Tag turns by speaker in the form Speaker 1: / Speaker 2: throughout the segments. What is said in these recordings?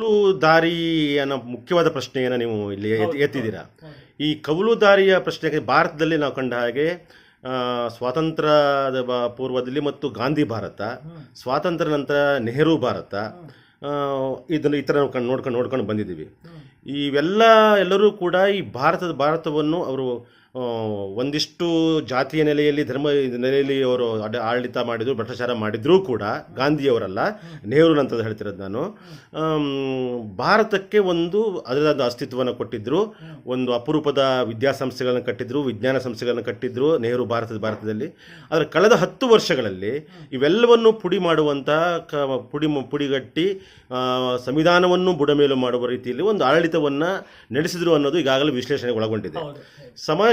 Speaker 1: Cowl ದಾರಿ ಅನ್ನೋ ಮುಖ್ಯವಾದ ಪ್ರಶ್ನೆಯನ್ನು ನೀವು ಇಲ್ಲಿ ಎತ್ತಿದ್ದೀರಾ? ಈ ಕವಲು ದಾರಿಯ ಪ್ರಶ್ನೆಗೆ ಭಾರತದಲ್ಲಿ ನಾವು ಕಂಡ ಹಾಗೆ ಸ್ವಾತಂತ್ರ್ಯದ ಪೂರ್ವದಲ್ಲಿ ಮತ್ತು ಗಾಂಧಿ ಭಾರತ ಸ್ವಾತಂತ್ರ್ಯ ನಂತರ ನೆಹರು ಭಾರತ ಇದನ್ನು ಈ ಥರ ನಾವು ನೋಡ್ಕೊಂಡು ನೋಡ್ಕೊಂಡು ಬಂದಿದ್ದೀವಿ. ಇವೆಲ್ಲ ಎಲ್ಲರೂ ಕೂಡ ಈ ಭಾರತದ ಭಾರತವನ್ನು ಅವರು ಒಂದಿಷ್ಟು ಜಾತಿಯ ನೆಲೆಯಲ್ಲಿ ಧರ್ಮ ನೆಲೆಯಲ್ಲಿ ಅವರು ಆಡಳಿತ ಮಾಡಿದ್ರು ಭ್ರಷ್ಟಾಚಾರ ಮಾಡಿದರೂ ಕೂಡ ಗಾಂಧಿಯವರಲ್ಲ ನೆಹರು ಅಂತ ಹೇಳ್ತಿರೋದು ನಾನು. ಭಾರತಕ್ಕೆ ಒಂದು ಅದರದ್ದು ಅಸ್ತಿತ್ವವನ್ನು ಕೊಟ್ಟಿದ್ದರು ಒಂದು ಅಪರೂಪದ ವಿದ್ಯಾಸಂಸ್ಥೆಗಳನ್ನು ಕಟ್ಟಿದ್ರು ವಿಜ್ಞಾನ ಸಂಸ್ಥೆಗಳನ್ನು ಕಟ್ಟಿದ್ರು ನೆಹರು ಭಾರತದ ಭಾರತದಲ್ಲಿ. ಆದರೆ ಕಳೆದ ಹತ್ತು ವರ್ಷಗಳಲ್ಲಿ ಇವೆಲ್ಲವನ್ನು ಪುಡಿ ಮಾಡುವಂಥ ಕ ಪುಡಿ ಪುಡಿಗಟ್ಟಿ ಸಂವಿಧಾನವನ್ನು ಬುಡಮೇಲು ಮಾಡುವ ರೀತಿಯಲ್ಲಿ ಒಂದು ಆಡಳಿತವನ್ನು ನಡೆಸಿದ್ರು ಅನ್ನೋದು ಈಗಾಗಲೇ ವಿಶ್ಲೇಷಣೆಗೆ ಒಳಗೊಂಡಿದೆ.
Speaker 2: ಹೌದು.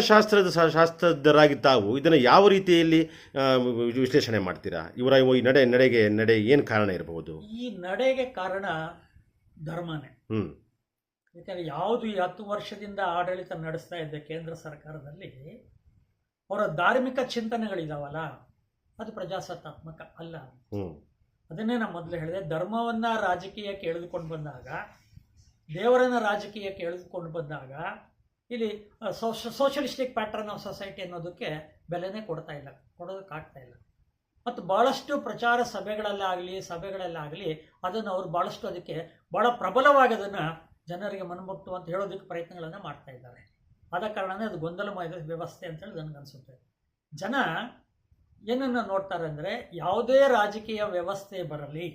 Speaker 1: ಶಾ- ಶಾಸ್ತ್ರಜ್ಞರಾಗಿ ತಾವು ಇದನ್ನು ಯಾವ ರೀತಿಯಲ್ಲಿ ವಿಶ್ಲೇಷಣೆ ಮಾಡ್ತೀರಾ? ಇವರ ಈ ನಡೆ ನಡೆಗೆ ನಡೆ ಏನು ಕಾರಣ ಇರಬಹುದು?
Speaker 2: ಈ ನಡೆಗೆ ಕಾರಣ ಧರ್ಮನೇ.
Speaker 1: ಹ್ಞೂ
Speaker 2: ಯಾಕಂದ್ರೆ ಯಾವುದು ಈ ಹತ್ತು ವರ್ಷದಿಂದ ಆಡಳಿತ ನಡೆಸ್ತಾ ಇದ್ದ ಕೇಂದ್ರ ಸರ್ಕಾರದಲ್ಲಿ ಅವರ ಧಾರ್ಮಿಕ ಚಿಂತನೆಗಳಿದಾವಲ್ಲ ಅದು ಪ್ರಜಾಸತ್ತಾತ್ಮಕ ಅಲ್ಲ ಅದನ್ನೇ ನಾನು ಮೊದಲು ಹೇಳಿದೆ. ಧರ್ಮವನ್ನು ರಾಜಕೀಯಕ್ಕೆ ಎಳೆದುಕೊಂಡು ಬಂದಾಗ ದೇವರನ್ನ ರಾಜಕೀಯಕ್ಕೆ ಎಳೆದುಕೊಂಡು ಬಂದಾಗ ಇಲ್ಲಿ ಸೋಷಲಿಸ್ಟಿಕ್ ಪ್ಯಾಟರ್ನ್ ಆಫ್ ಸೊಸೈಟಿ ಅನ್ನೋದಕ್ಕೆ ಬೆಲೆನೇ ಕೊಡ್ತಾ ಇಲ್ಲ ಕೊಡೋದಕ್ಕಾಗ್ತಾ ಇಲ್ಲ. ಮತ್ತು ಭಾಳಷ್ಟು ಪ್ರಚಾರ ಸಭೆಗಳಲ್ಲಾಗಲಿ ಸಭೆಗಳಲ್ಲಾಗಲಿ ಅದನ್ನು ಅವರು ಭಾಳಷ್ಟು ಅದಕ್ಕೆ ಭಾಳ ಪ್ರಬಲವಾಗಿ ಅದನ್ನು ಜನರಿಗೆ ಮನಮುಟ್ಟು ಅಂತ ಹೇಳೋದಕ್ಕೆ ಪ್ರಯತ್ನಗಳನ್ನು ಮಾಡ್ತಾ ಇದ್ದಾರೆ. ಆದ ಕಾರಣನೇ ಅದು ಗೊಂದಲಮಯ ವ್ಯವಸ್ಥೆ ಅಂತೇಳಿ ನನಗನ್ಸುತ್ತೆ ಜನ ಏನನ್ನು ನೋಡ್ತಾರೆ ಅಂದರೆ ಯಾವುದೇ ರಾಜಕೀಯ ವ್ಯವಸ್ಥೆ ಬರಲಿ,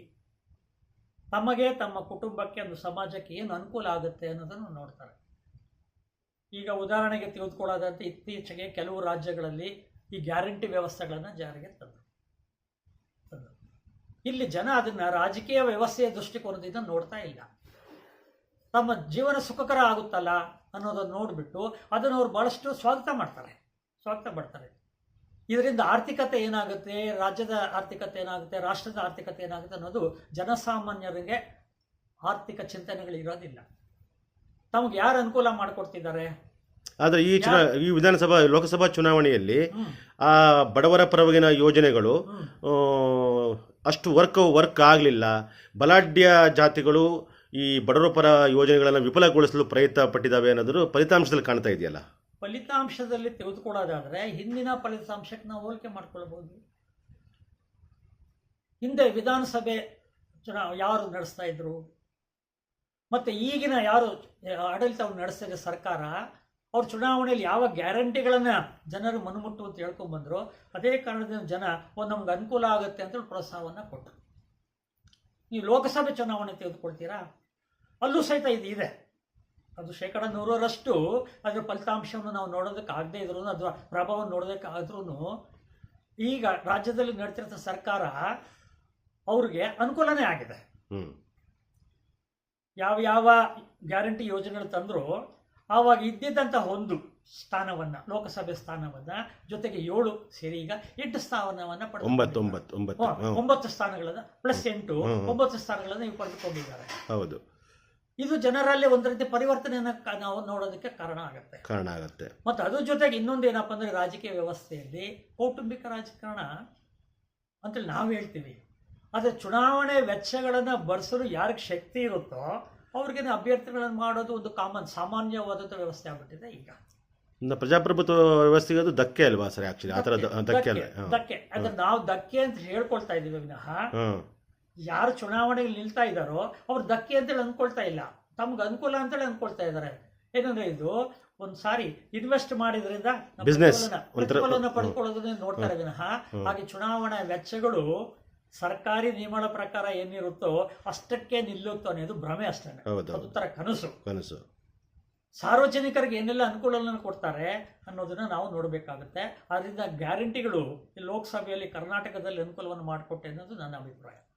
Speaker 2: ತಮಗೆ ತಮ್ಮ ಕುಟುಂಬಕ್ಕೆ ಒಂದು ಸಮಾಜಕ್ಕೆ ಏನು ಅನುಕೂಲ ಆಗುತ್ತೆ ಅನ್ನೋದನ್ನು ನೋಡ್ತಾರೆ. ಈಗ ಉದಾಹರಣೆಗೆ ತೆಗೆದುಕೊಳ್ಳೋದಂತೆ ಇತ್ತೀಚೆಗೆ ಕೆಲವು ರಾಜ್ಯಗಳಲ್ಲಿ ಈ ಗ್ಯಾರಂಟಿ ವ್ಯವಸ್ಥೆಗಳನ್ನು ಜಾರಿಗೆ ತಂದರು. ಇಲ್ಲಿ ಜನ ಅದನ್ನ ರಾಜಕೀಯ ವ್ಯವಸ್ಥೆಯ ದೃಷ್ಟಿಕೋನದಿಂದ ನೋಡ್ತಾ ಇಲ್ಲ. ತಮ್ಮ ಜೀವನ ಸುಖಕರ ಆಗುತ್ತಲ್ಲ ಅನ್ನೋದನ್ನು ನೋಡಿಬಿಟ್ಟು ಅದನ್ನು ಅವ್ರು ಭಾಳಷ್ಟು ಸ್ವಾಗತ ಮಾಡ್ತಾರೆ. ಸ್ವಾಗತ ಮಾಡ್ತಾರೆ. ಇದರಿಂದ ಆರ್ಥಿಕತೆ ಏನಾಗುತ್ತೆ, ರಾಜ್ಯದ ಆರ್ಥಿಕತೆ ಏನಾಗುತ್ತೆ, ರಾಷ್ಟ್ರದ ಆರ್ಥಿಕತೆ ಏನಾಗುತ್ತೆ ಅನ್ನೋದು ಜನಸಾಮಾನ್ಯರಿಗೆ ಆರ್ಥಿಕ ಚಿಂತನೆಗಳು ಇರೋದಿಲ್ಲ ತಮಗೆ ಯಾರು ಅನುಕೂಲ ಮಾಡಿಕೊಡ್ತಿದ್ದಾರೆ?
Speaker 1: ಆದರೆ ಈ ಚುನಾ ಈ ವಿಧಾನಸಭಾ ಲೋಕಸಭಾ ಚುನಾವಣೆಯಲ್ಲಿ ಆ ಬಡವರ ಪರವಾಗಿನ ಯೋಜನೆಗಳು ಆ, ಅಷ್ಟು ವರ್ಕ್ ವರ್ಕ್ ಆಗಲಿಲ್ಲ. ಬಲಾಢ್ಯ ಜಾತಿಗಳು ಈ ಬಡವರ ಪರ ಯೋಜನೆಗಳನ್ನು ವಿಫಲಗೊಳಿಸಲು ಪ್ರಯತ್ನ ಪಟ್ಟಿದ್ದಾವೆ ಅನ್ನೋದು ಫಲಿತಾಂಶದಲ್ಲಿ ಕಾಣ್ತಾ ಇದೆಯಲ್ಲ?
Speaker 2: ಫಲಿತಾಂಶದಲ್ಲಿ ತೆಗೆದುಕೊಳ್ಳೋದಾದರೆ ಹಿಂದಿನ ಫಲಿತಾಂಶಕ್ಕೆ ನಾವು ಹೋಲಿಕೆ ಮಾಡ್ಕೊಳ್ಬಹುದು ಹಿಂದೆ ವಿಧಾನಸಭೆ ಚುನಾವ ಯಾರು ನಡೆಸ್ತಾ ಇದ್ರು? ಮತ್ತೆ ಈಗಿನ ಯಾರು ಆಡಳಿತವನ್ನು ನಡೆಸಿದ ಸರ್ಕಾರ, ಅವ್ರ ಚುನಾವಣೆಯಲ್ಲಿ ಯಾವ ಗ್ಯಾರಂಟಿಗಳನ್ನು ಜನರು ಮನಮುಟ್ಟು ಅಂತ ಹೇಳ್ಕೊಂಡ್ ಬಂದ್ರು, ಅದೇ ಕಾರಣದಿಂದ ಜನ ಒಂದು ನಮ್ಗೆ ಅನುಕೂಲ ಆಗುತ್ತೆ ಅಂತ ಪ್ರೋತ್ಸಾಹವನ್ನು ಕೊಟ್ಟರು. ನೀವು ಲೋಕಸಭೆ ಚುನಾವಣೆ ತೆಗೆದುಕೊಳ್ತೀರಾ? ಅಲ್ಲೂ ಸಹಿತ ಇದು ಇದೆ. ಅದು ಶೇಕಡ ನೂರರಷ್ಟು ಅದರ ಫಲಿತಾಂಶವನ್ನು ನಾವು ನೋಡೋದಕ್ಕೆ ಆಗದೆ ಇದ್ರು ಅದರ ಪ್ರಭಾವ ನೋಡೋದಕ್ಕಾದ್ರೂ ಈಗ ರಾಜ್ಯದಲ್ಲಿ ನಡೀತಿರೋ ಸರ್ಕಾರ, ಅವ್ರಿಗೆ ಅನುಕೂಲನೇ ಆಗಿದೆ. ಯಾವ ಯಾವ ಗ್ಯಾರಂಟಿ ಯೋಜನೆಗಳು ತಂದ್ರು ಆವಾಗ ಇದ್ದಿದ್ದಂಥ ಒಂದು ಸ್ಥಾನವನ್ನ ಲೋಕಸಭೆ ಸ್ಥಾನವನ್ನ ಜೊತೆಗೆ ಏಳು ಸೇರಿ ಈಗ ಎಂಟು ಸ್ಥಾನವನ್ನ ಪಡೆದುಕೊಂಡಿದ್ದಾರೆ.
Speaker 1: ಒಂಬತ್ತು.
Speaker 2: ಸ್ಥಾನಗಳನ್ನ ಪ್ಲಸ್ ಎಂಟು. ಒಂಬತ್ತು ಸ್ಥಾನಗಳನ್ನ ಇವು ಪಡೆದುಕೊಂಡಿದ್ದಾರೆ.
Speaker 1: ಹೌದು.
Speaker 2: ಇದು ಜನರಲ್ಲಿ ಒಂದು ರೀತಿ ಪರಿವರ್ತನೆಯನ್ನ ನಾವು ನೋಡೋದಕ್ಕೆ ಕಾರಣ ಆಗುತ್ತೆ.
Speaker 1: ಕಾರಣ ಆಗುತ್ತೆ.
Speaker 2: ಮತ್ತು ಅದ್ರ ಜೊತೆಗೆ ಇನ್ನೊಂದು ಏನಪ್ಪ ಅಂದ್ರೆ ರಾಜಕೀಯ ವ್ಯವಸ್ಥೆಯಲ್ಲಿ ಕೌಟುಂಬಿಕ ರಾಜಕಾರಣ ಅಂತೇಳಿ ನಾವು ಹೇಳ್ತೀವಿ. ಆದರೆ ಚುನಾವಣೆ ವೆಚ್ಚಗಳನ್ನು ಭರಿಸಲು ಯಾರಿಗೆ ಶಕ್ತಿ ಇರುತ್ತೋ ಅವ್ರಿಗೇನು ಅಭ್ಯರ್ಥಿಗಳನ್ನು ಮಾಡೋದು ಒಂದು ಕಾಮನ್ ಸಾಮಾನ್ಯವಾದಂಥ ವ್ಯವಸ್ಥೆ ಆಗ್ಬಿಟ್ಟಿದೆ ಈಗ.
Speaker 1: ಪ್ರಜಾಪ್ರಭುತ್ವ ವ್ಯವಸ್ಥೆಗೆ ಅದು ಧಕ್ಕೆ ಅಲ್ವಾ ಸರ್ ಆಕ್ಚುಲಿ ಆತರ ಥರ ಧಕ್ಕೆ ಅಲ್ಲ
Speaker 2: ಧಕ್ಕೆ ಅಂದ್ರೆ ನಾವು ಧಕ್ಕೆ ಅಂತ ಹೇಳ್ಕೊಳ್ತಾ ಇದೀವಿ ವಿನಃ. ಯಾರು ಚುನಾವಣೆಗೆ ನಿಲ್ತಾ ಇದ್ದಾರೋ ಅವ್ರು ಧಕ್ಕೆ ಅಂತೇಳಿ ಅನ್ಕೊಳ್ತಾ ಇಲ್ಲ. ತಮ್ಗೆ ಅನುಕೂಲ ಅಂತೇಳಿ ಅನ್ಕೊಳ್ತಾ ಇದ್ದಾರೆ. ಏನಂದ್ರೆ ಇದು ಒಂದ್ ಸಾರಿ ಇನ್ವೆಸ್ಟ್ ಮಾಡಿದ್ರಿಂದ. ಪ್ರತಿಫಲನ- ಪಡ್ಕೊಳ್ಳೋದನ್ನ ನೋಡ್ತಾರೆ ವಿನಃ. ಹಾಗೆ ಚುನಾವಣಾ ವೆಚ್ಚಗಳು ಸರ್ಕಾರಿ ನಿಯಮಗಳ ಪ್ರಕಾರ ಏನಿರುತ್ತೋ ಅಷ್ಟಕ್ಕೆ ನಿಲ್ಲುತ್ತೋ ಅನ್ನೋದು ಭ್ರಮೆ ಅಷ್ಟೇ
Speaker 1: ಉತ್ತರ
Speaker 2: ಅದು ತರ ಕನಸು.
Speaker 1: ಕನಸು.
Speaker 2: ಸಾರ್ವಜನಿಕರಿಗೆ ಏನೆಲ್ಲ ಅನುಕೂಲಗಳನ್ನು ಕೊಡ್ತಾರೆ ಅನ್ನೋದನ್ನ ನಾವು ನೋಡಬೇಕಾಗುತ್ತೆ. ಆದ್ರಿಂದ ಗ್ಯಾರಂಟಿಗಳು ಈ ಲೋಕಸಭೆಯಲ್ಲಿ ಕರ್ನಾಟಕದಲ್ಲಿ ಅನುಕೂಲವನ್ನು ಮಾಡಿಕೊಟ್ಟೆ ಅನ್ನೋದು ನನ್ನ ಅಭಿಪ್ರಾಯ.